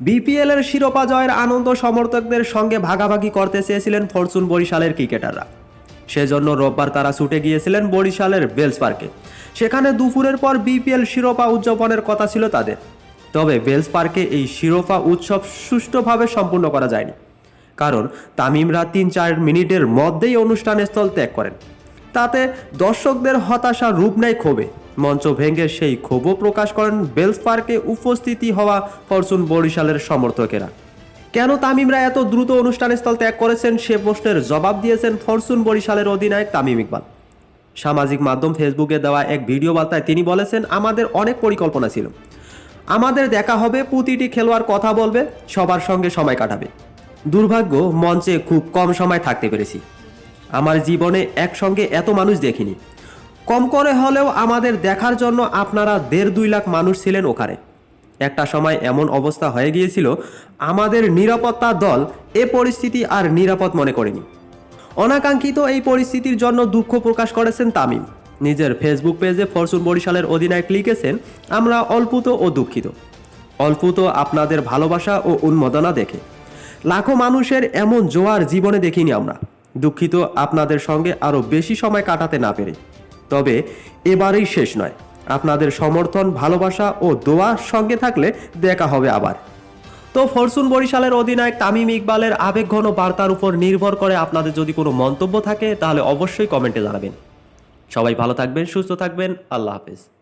BPL এর শিরোপা জয়ের আনন্দ সমর্থকদের সঙ্গে ভাগাভাগি করতে চেয়েছিলেন ফরচুন বরিশালের ক্রিকেটাররা। সেজন্য রোববার তারা ছুটে গিয়েছিলেন বরিশালের বেলস পার্কে। সেখানে দুপুরের পর বিপিএল শিরোপা উদযাপনের কথা ছিল তাদের। তবে বেলস পার্কে এই শিরোপা উৎসব সুষ্ঠুভাবে সম্পূর্ণ করা যায়নি। কারণ তামিমরা তিন চার মিনিটের মধ্যেই অনুষ্ঠান স্থল ত্যাগ করেন। তাতে দর্শকদের হতাশা রূপ নেয় ক্ষোভে। মঞ্চ ভেঙে সেই ক্ষোভও প্রকাশ করেন বেলস পার্কে উপস্থিতি হওয়া ফরচুন বরিশালের সমর্থকেরা। কেন তামিমরা এত দ্রুত অনুষ্ঠানস্থল ত্যাগ করেছেন সে প্রশ্নের জবাব দিয়েছেন ফরচুন বরিশালের অধিনায়ক তামিম ইকবাল। সামাজিক মাধ্যম ফেসবুকে দেওয়া এক ভিডিও বার্তায় তিনি বলেছেন, আমাদের অনেক পরিকল্পনা ছিল। আমাদের দেখা হবে, প্রতিটি খেলোয়াড় কথা বলবে, সবার সঙ্গে সময় কাটাবে। দুর্ভাগ্য, মঞ্চে খুব কম সময় থাকতে পেরেছি। আমার জীবনে একসঙ্গে এত মানুষ দেখিনি। কম করে হলেও আমাদের দেখার জন্য আপনারা দেড় দুই লাখ মানুষ ছিলেন ওখানে। একটা সময় এমন অবস্থা হয়ে গিয়েছিল, আমাদের নিরাপত্তা দল এ পরিস্থিতি আর নিরাপদ মনে করেনি। অনাকাঙ্ক্ষিত এই পরিস্থিতির জন্য দুঃখ প্রকাশ করেছেন তামিম। নিজের ফেসবুক পেজে ফরচুন বরিশালের অধিনায়ক লিখেছেন, আমরা অল্পুত ও দুঃখিত। অল্পুত আপনাদের ভালোবাসা ও উন্মোদনা দেখে। লাখো মানুষের এমন জোয়ার জীবনে দেখিনি আমরা। দুঃখিত, আপনাদের সঙ্গে আরও বেশি সময় কাটাতে না পেরে। তবে এবারেই শেষ নয়। আপনাদের সমর্থন, ভালোবাসা ও দোয়ার সঙ্গে থাকলে দেখা হবে আবার। তো ফরচুন বরিশালের অধিনায়ক তামিম ইকবালের আবেগঘন বার্তার উপর নির্ভর করে আপনাদের যদি কোনো মন্তব্য থাকে, তাহলে অবশ্যই কমেন্টে জানাবেন। সবাই ভালো থাকবেন, সুস্থ থাকবেন, আল্লাহ হাফেজ।